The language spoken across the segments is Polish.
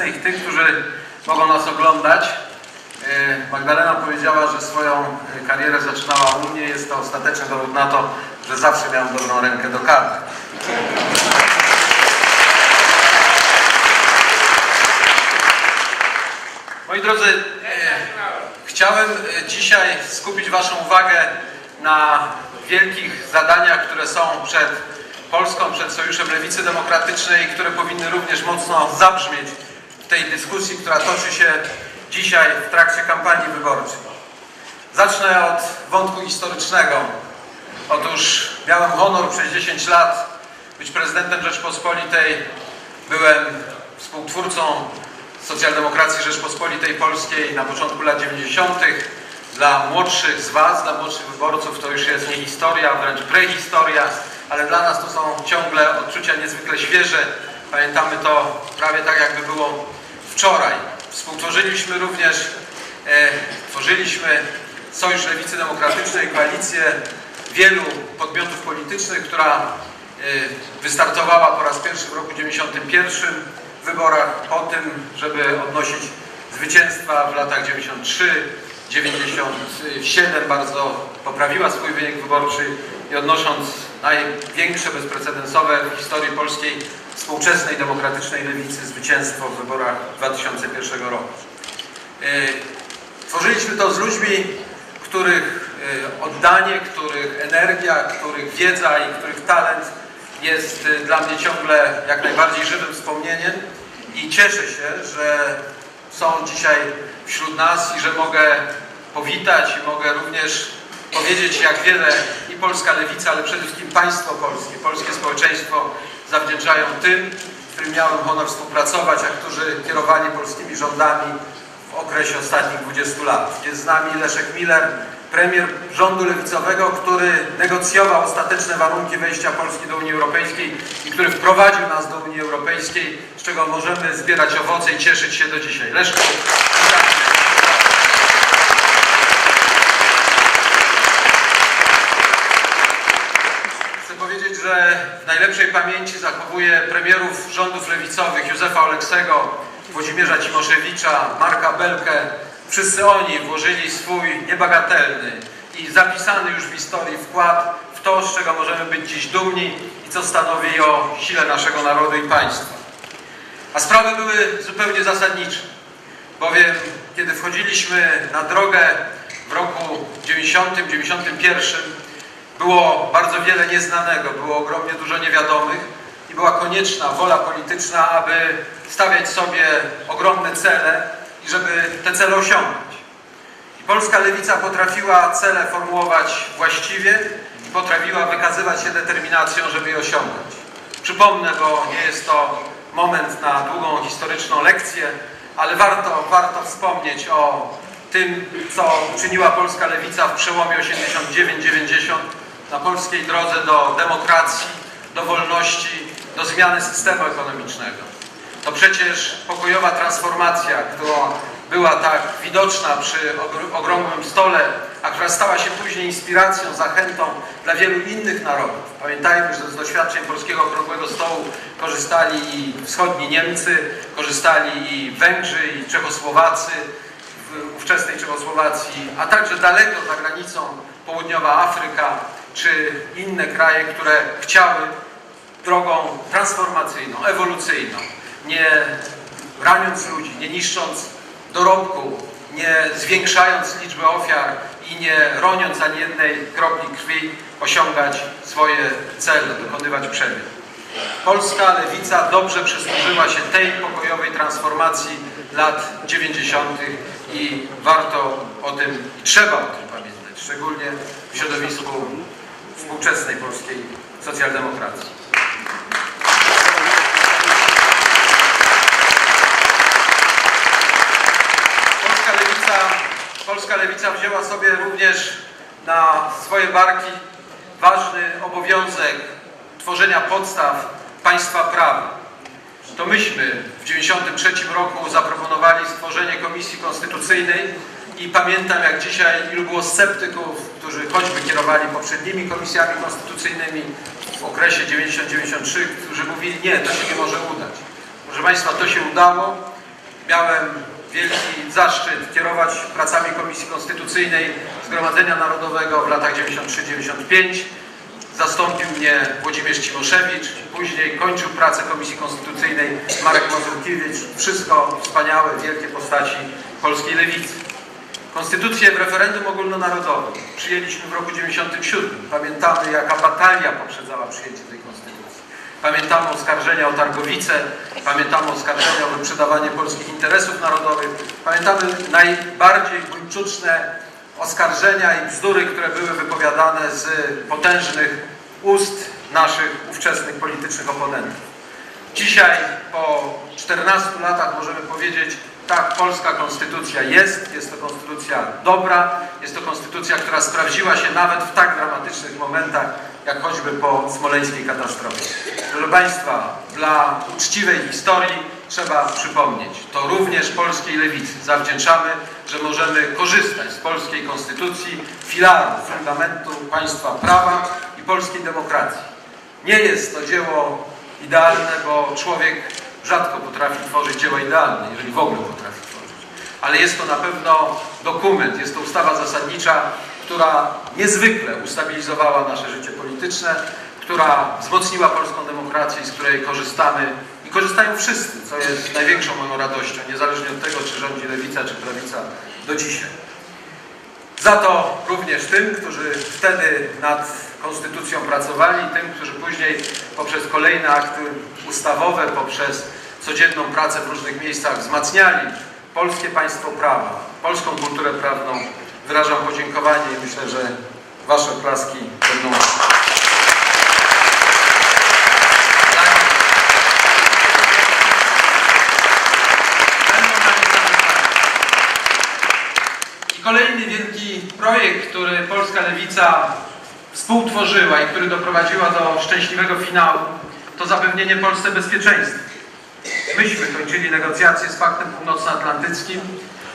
obecnych tych, którzy mogą nas oglądać. E, Magdalena powiedziała, że swoją e, karierę zaczynała u mnie. Jest to ostateczny dowód na to, że zawsze miałem dobrą rękę do karty. Moi drodzy, e, chciałem dzisiaj skupić Waszą uwagę na wielkich zadaniach, które są przed Polską, przed Sojuszem Lewicy Demokratycznej, które powinny również mocno zabrzmieć tej dyskusji, która toczy się dzisiaj w trakcie kampanii wyborczej. Zacznę od wątku historycznego. Otóż miałem honor przez 10 lat być prezydentem Rzeczpospolitej. Byłem współtwórcą socjaldemokracji Rzeczpospolitej Polskiej na początku lat 90. Dla młodszych z Was, dla młodszych wyborców to już jest nie historia, wręcz prehistoria, ale dla nas to są ciągle odczucia niezwykle świeże. Pamiętamy to prawie tak, jakby było wczoraj. Współtworzyliśmy również, e, tworzyliśmy Sojusz Lewicy Demokratycznej, koalicję wielu podmiotów politycznych, która e, wystartowała po raz pierwszy w roku 91 w wyborach po tym, żeby odnosić zwycięstwa w latach 93, 97 bardzo poprawiła swój wynik wyborczy i odnosząc największe bezprecedensowe w historii polskiej współczesnej demokratycznej lewicy zwycięstwo w wyborach 2001 roku. E, Tworzyliśmy to z ludźmi, których e, oddanie, których energia, których wiedza i których talent jest e, dla mnie ciągle jak najbardziej żywym wspomnieniem i cieszę się, że są dzisiaj wśród nas i że mogę powitać i mogę również powiedzieć, jak wiele i polska lewica, ale przede wszystkim państwo polskie, polskie społeczeństwo zawdzięczają tym, z którymi miałem honor współpracować, a którzy kierowali polskimi rządami w okresie ostatnich 20 lat. Jest z nami Leszek Miller, premier rządu lewicowego, który negocjował ostateczne warunki wejścia Polski do Unii Europejskiej i który wprowadził nas do Unii Europejskiej, z czego możemy zbierać owoce i cieszyć się do dzisiaj. Leszku, w najlepszej pamięci zachowuję premierów rządów lewicowych Józefa Oleksego, Włodzimierza Cimoszewicza, Marka Belkę. Wszyscy oni włożyli swój niebagatelny i zapisany już w historii wkład w to, z czego możemy być dziś dumni i co stanowi o sile naszego narodu i państwa. A sprawy były zupełnie zasadnicze, bowiem kiedy wchodziliśmy na drogę w roku 90-91 było bardzo wiele nieznanego, było ogromnie dużo niewiadomych i była konieczna wola polityczna, aby stawiać sobie ogromne cele i żeby te cele osiągnąć. I polska lewica potrafiła cele formułować właściwie i potrafiła wykazywać się determinacją, żeby je osiągnąć. Przypomnę, bo nie jest to moment na długą historyczną lekcję, ale warto, warto wspomnieć o tym, co uczyniła polska lewica w przełomie 89-90 na polskiej drodze do demokracji, do wolności, do zmiany systemu ekonomicznego. To przecież pokojowa transformacja, która była tak widoczna przy okrągłym stole, a która stała się później inspiracją, zachętą dla wielu innych narodów. Pamiętajmy, że z doświadczeń polskiego okrągłego stołu korzystali i wschodni Niemcy, korzystali i Węgrzy, i Czechosłowacy, w ówczesnej Czechosłowacji, a także daleko za granicą południowa Afryka, czy inne kraje, które chciały drogą transformacyjną, ewolucyjną, nie raniąc ludzi, nie niszcząc dorobku, nie zwiększając liczby ofiar i nie roniąc ani jednej kropli krwi, osiągać swoje cele, dokonywać przemian. Polska lewica dobrze przysłużyła się tej pokojowej transformacji lat 90. i warto o tym, i trzeba o tym pamiętać, szczególnie w środowisku współczesnej polskiej socjaldemokracji. Polska lewica, polska lewica wzięła sobie również na swoje barki ważny obowiązek tworzenia podstaw państwa prawa. To myśmy w 1993 roku zaproponowali stworzenie Komisji Konstytucyjnej i pamiętam jak dzisiaj ilu było sceptyków, którzy choćby kierowali poprzednimi komisjami konstytucyjnymi w okresie 90-93, którzy mówili nie, to się nie może udać. Proszę Państwa, to się udało. Miałem wielki zaszczyt kierować pracami Komisji Konstytucyjnej Zgromadzenia Narodowego w latach 93-95. Zastąpił mnie Włodzimierz Cimoszewicz, później kończył pracę Komisji Konstytucyjnej Marek Mazurkiewicz. Wszystko wspaniałe, wielkie postaci polskiej lewicy. Konstytucję w referendum ogólnonarodowym przyjęliśmy w roku 97. Pamiętamy, jaka batalia poprzedzała przyjęcie tej konstytucji. Pamiętamy oskarżenia o Targowice, pamiętamy oskarżenia o wyprzedawanie polskich interesów narodowych, pamiętamy najbardziej buńczuczne oskarżenia i bzdury, które były wypowiadane z potężnych ust naszych ówczesnych politycznych oponentów. Dzisiaj, po 14 latach, możemy powiedzieć, tak, polska konstytucja jest, jest to konstytucja dobra, jest to konstytucja, która sprawdziła się nawet w tak dramatycznych momentach, jak choćby po smoleńskiej katastrofie. Proszę Państwa, dla uczciwej historii trzeba przypomnieć, to również polskiej lewicy zawdzięczamy, że możemy korzystać z polskiej konstytucji, filaru, fundamentu państwa prawa i polskiej demokracji. Nie jest to dzieło idealne, bo człowiek rzadko potrafi tworzyć dzieła idealne, jeżeli w ogóle potrafi tworzyć. Ale jest to na pewno dokument, jest to ustawa zasadnicza, która niezwykle ustabilizowała nasze życie polityczne, która wzmocniła polską demokrację, z której korzystamy i korzystają wszyscy, co jest największą moją radością, niezależnie od tego, czy rządzi lewica, czy prawica do dzisiaj. Za to również tym, którzy wtedy nad konstytucją pracowali, tym, którzy później poprzez kolejne akty ustawowe, poprzez codzienną pracę w różnych miejscach wzmacniali polskie państwo prawa, polską kulturę prawną. Wyrażam podziękowanie i myślę, że Wasze klaski będą nami zapamiętane. I kolejny wielki projekt, który polska lewica współtworzyła i który doprowadziła do szczęśliwego finału, to zapewnienie Polsce bezpieczeństwa. Myśmy kończyli negocjacje z Paktem Północnoatlantyckim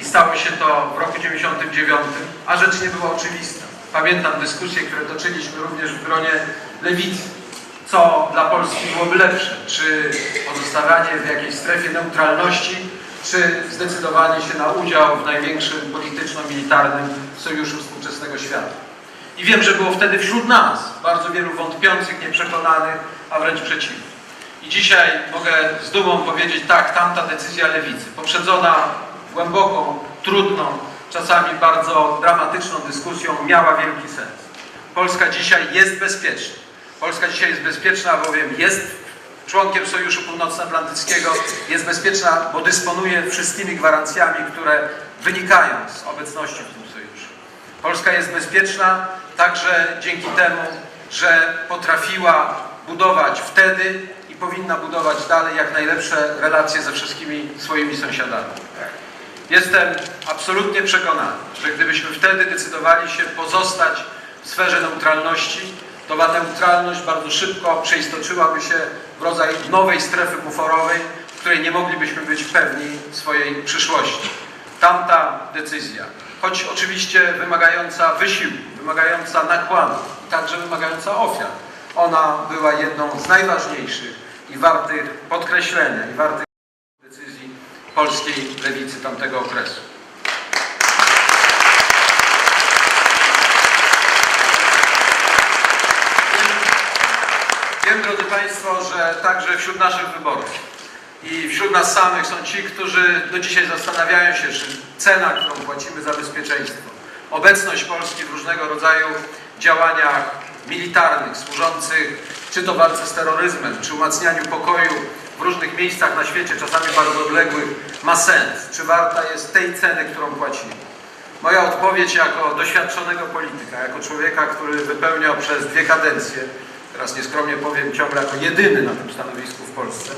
i stało się to w roku 99, a rzecz nie była oczywista. Pamiętam dyskusje, które toczyliśmy również w gronie lewicy. Co dla Polski byłoby lepsze? Czy pozostawanie w jakiejś strefie neutralności, czy zdecydowanie się na udział w największym polityczno-militarnym sojuszu współczesnego świata? I wiem, że było wtedy wśród nas bardzo wielu wątpiących, nieprzekonanych, a wręcz przeciwnych. I dzisiaj mogę z dumą powiedzieć, tak, tamta decyzja lewicy, poprzedzona głęboką, trudną, czasami bardzo dramatyczną dyskusją, miała wielki sens. Polska dzisiaj jest bezpieczna. Polska dzisiaj jest bezpieczna, bowiem jest członkiem Sojuszu Północnoatlantyckiego, jest bezpieczna, bo dysponuje wszystkimi gwarancjami, które wynikają z obecności w tym sojuszu. Polska jest bezpieczna także dzięki temu, że potrafiła budować wtedy i powinna budować dalej jak najlepsze relacje ze wszystkimi swoimi sąsiadami. Jestem absolutnie przekonany, że gdybyśmy wtedy decydowali się pozostać w sferze neutralności, to ta neutralność bardzo szybko przeistoczyłaby się rodzaj nowej strefy buforowej, w której nie moglibyśmy być pewni swojej przyszłości. Tamta decyzja, choć oczywiście wymagająca wysiłku, wymagająca nakładu, także wymagająca ofiar, ona była jedną z najważniejszych i wartych podkreślenia i wartych decyzji polskiej lewicy tamtego okresu. Wiem, drodzy Państwo, że także wśród naszych wyborców i wśród nas samych są ci, którzy do dzisiaj zastanawiają się, czy cena, którą płacimy za bezpieczeństwo, obecność Polski w różnego rodzaju działaniach militarnych służących czy to walce z terroryzmem, czy umacnianiu pokoju w różnych miejscach na świecie, czasami bardzo odległych, ma sens. Czy warta jest tej ceny, którą płacimy? Moja odpowiedź jako doświadczonego polityka, jako człowieka, który wypełniał przez dwie kadencje, teraz nieskromnie powiem ciągle jako jedyny na tym stanowisku w Polsce,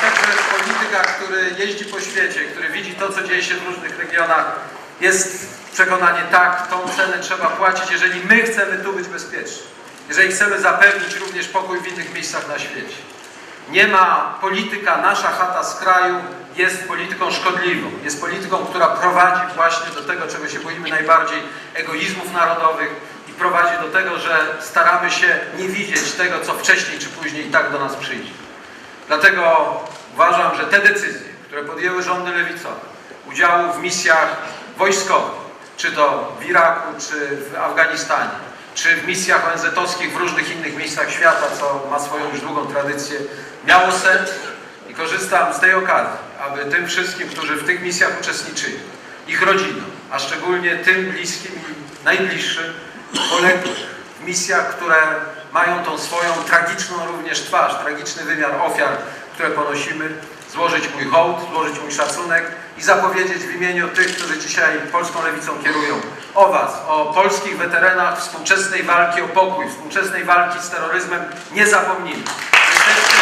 także polityka, który jeździ po świecie, który widzi to, co dzieje się w różnych regionach, jest przekonanie, tak, tą cenę trzeba płacić, jeżeli my chcemy tu być bezpieczni. Jeżeli chcemy zapewnić również pokój w innych miejscach na świecie. Nie ma polityka, nasza chata z kraju jest polityką szkodliwą. Jest polityką, która prowadzi właśnie do tego, czego się boimy najbardziej, egoizmów narodowych i prowadzi do tego, że staramy się nie widzieć tego, co wcześniej czy później i tak do nas przyjdzie. Dlatego uważam, że te decyzje, które podjęły rządy lewicowe, udziału w misjach wojskowych, czy to w Iraku, czy w Afganistanie, czy w misjach ONZ-owskich w różnych innych miejscach świata, co ma swoją już długą tradycję, miało sens i korzystam z tej okazji, aby tym wszystkim, którzy w tych misjach uczestniczyli, ich rodzinom, a szczególnie tym bliskim i najbliższym, poległych w misjach, które mają tą swoją tragiczną również twarz, tragiczny wymiar ofiar, które ponosimy, złożyć mój hołd, złożyć mój szacunek i zapowiedzieć w imieniu tych, którzy dzisiaj polską lewicą kierują, o Was, o polskich weteranach współczesnej walki o pokój, współczesnej walki z terroryzmem. Nie zapomnijmy. Jesteście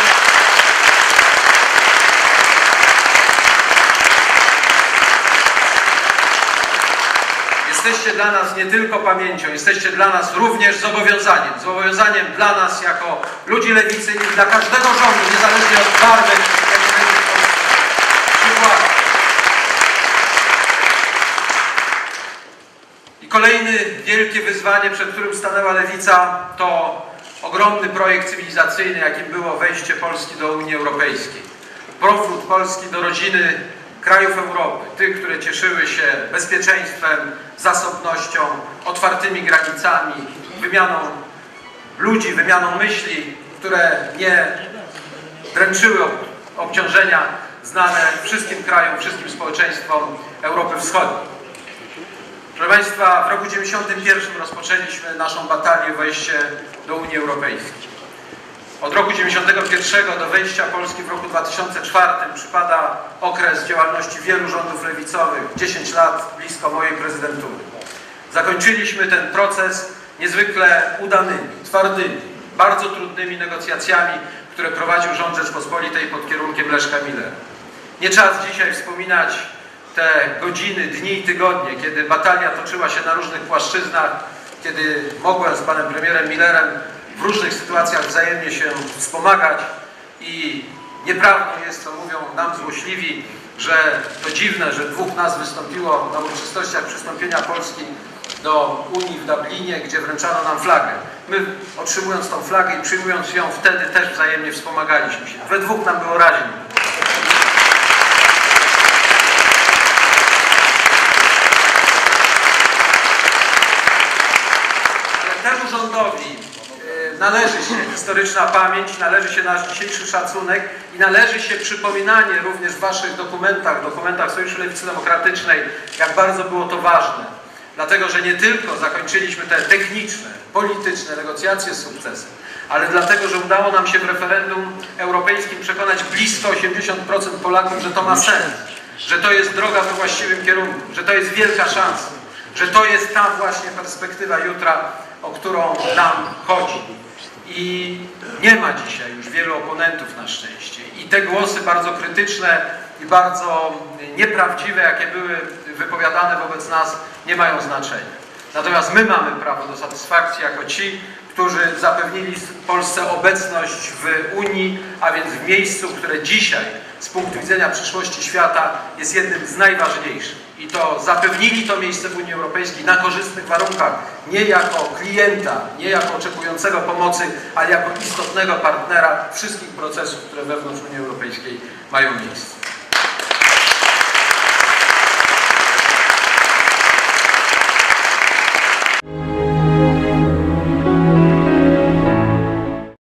Jesteście dla nas nie tylko pamięcią, jesteście dla nas również zobowiązaniem. Zobowiązaniem dla nas jako ludzi lewicy i dla każdego rządu, niezależnie od barwy. I kolejne wielkie wyzwanie, przed którym stanęła lewica, to ogromny projekt cywilizacyjny, jakim było wejście Polski do Unii Europejskiej. Powrót Polski do rodziny krajów Europy, tych, które cieszyły się bezpieczeństwem, zasobnością, otwartymi granicami, wymianą ludzi, wymianą myśli, które nie dręczyły ob- obciążenia znane wszystkim krajom, wszystkim społeczeństwom Europy Wschodniej. Proszę Państwa, w roku 1991 rozpoczęliśmy naszą batalię wejście do Unii Europejskiej. Od roku 1991 do wejścia Polski w roku 2004 przypada okres działalności wielu rządów lewicowych, 10 lat blisko mojej prezydentury. Zakończyliśmy ten proces niezwykle udanymi, twardymi, bardzo trudnymi negocjacjami, które prowadził rząd Rzeczpospolitej pod kierunkiem Leszka Millera. Nie czas dzisiaj wspominać te godziny, dni i tygodnie, kiedy batalia toczyła się na różnych płaszczyznach, kiedy mogłem z panem premierem Millerem w różnych sytuacjach wzajemnie się wspomagać i nieprawdą jest, co mówią nam złośliwi, że to dziwne, że dwóch nas wystąpiło na uroczystościach przystąpienia Polski do Unii w Dublinie, gdzie wręczano nam flagę. My otrzymując tą flagę i przyjmując ją wtedy też wzajemnie wspomagaliśmy się. We dwóch nam było raźniej. Temu rządowi należy się historyczna pamięć, należy się nasz dzisiejszy szacunek i należy się przypominanie również w Waszych dokumentach, dokumentach Sojuszu Lewicy Demokratycznej, jak bardzo było to ważne. Dlatego, że nie tylko zakończyliśmy te techniczne, polityczne negocjacje z sukcesem, ale dlatego, że udało nam się w referendum europejskim przekonać blisko 80% Polaków, że to ma sens, że to jest droga we właściwym kierunku, że to jest wielka szansa, że to jest ta właśnie perspektywa jutra, o którą nam chodzi. I nie ma dzisiaj już wielu oponentów na szczęście. I te głosy bardzo krytyczne i bardzo nieprawdziwe, jakie były wypowiadane wobec nas, nie mają znaczenia. Natomiast my mamy prawo do satysfakcji jako ci, którzy zapewnili Polsce obecność w Unii, a więc w miejscu, które dzisiaj z punktu widzenia przyszłości świata jest jednym z najważniejszych. I to zapewnili to miejsce w Unii Europejskiej na korzystnych warunkach, nie jako klienta, nie jako oczekującego pomocy, ale jako istotnego partnera wszystkich procesów, które wewnątrz Unii Europejskiej mają miejsce.